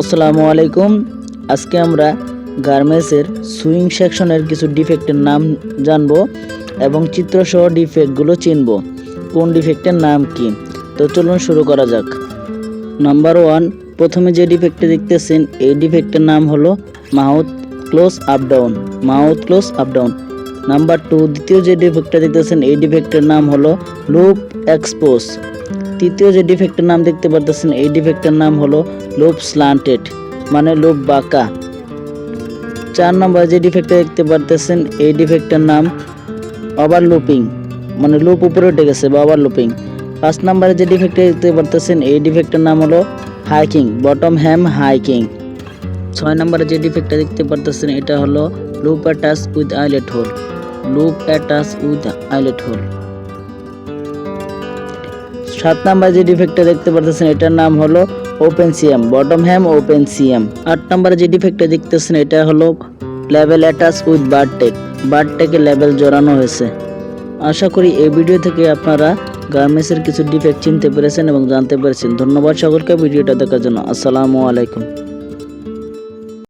আসসালামু আলাইকুম। আজকে আমরা গার্মেন্টসের সুইং সেকশনের কিছু ডিফেক্টের নাম জানব এবং চিত্রসহ ডিফেক্টগুলো চিনব। কোন ডিফেক্টের নাম কি? তো চলুন শুরু করা যাক। নাম্বার ওয়ান, প্রথমে যে ডিফেক্টটা দেখতেছেন, এই ডিফেক্টের নাম হলো mouth close up down. Mouth close up down. Number two, দ্বিতীয় যে ডিফেক্টটা দেখতেছেন, এই ডিফেক্টের নাম হলো লুপ এক্সপোজ। তৃতীয় যে ডিফেক্টের নাম দেখতে পারতেছেন, এই ডিফেক্টের নাম হলো লুপ স্লান্টেড মানে লুপ বাঁকা। চার নম্বর যে ডিফেক্টটা দেখতে পারতেছেন, এই ডিফেক্টের নাম ওভারলুপিং মানে লুপ উপরে উঠে গেছে বা ওভার ওভারলুপিং পাঁচ নম্বরে যে ডিফেক্টটা দেখতে পারতেছেন, এই ডিফেক্টের নাম হলো হাইকিং বটম হ্যাম হাইকিং ছয় নম্বরে যে ডিফেক্টটা দেখতে পারতেছেন, এটা হলো loop attach with eyelet hole loop attach with eyelet hole সাত নাম্বার যে ডিফেক্টটা দেখতে পারতেছেন, এটার নাম হলো open CM bottom hem open CM আট নাম্বারে যে ডিফেক্টটা দেখতেছেন, এটা হলো লেভেল অ্যাটাচ উইথ বারটেক বারটেকে লেভেল জড়ানো হয়েছে। আশা করি এই ভিডিও থেকে আপনারা গার্মেন্টসের কিছু ডিফেক্ট চিনতে পেরেছেন এবং জানতে পেরেছেন। ধন্যবাদ সকলকে ভিডিওটা দেখার জন্য। আসসালামু আলাইকুম।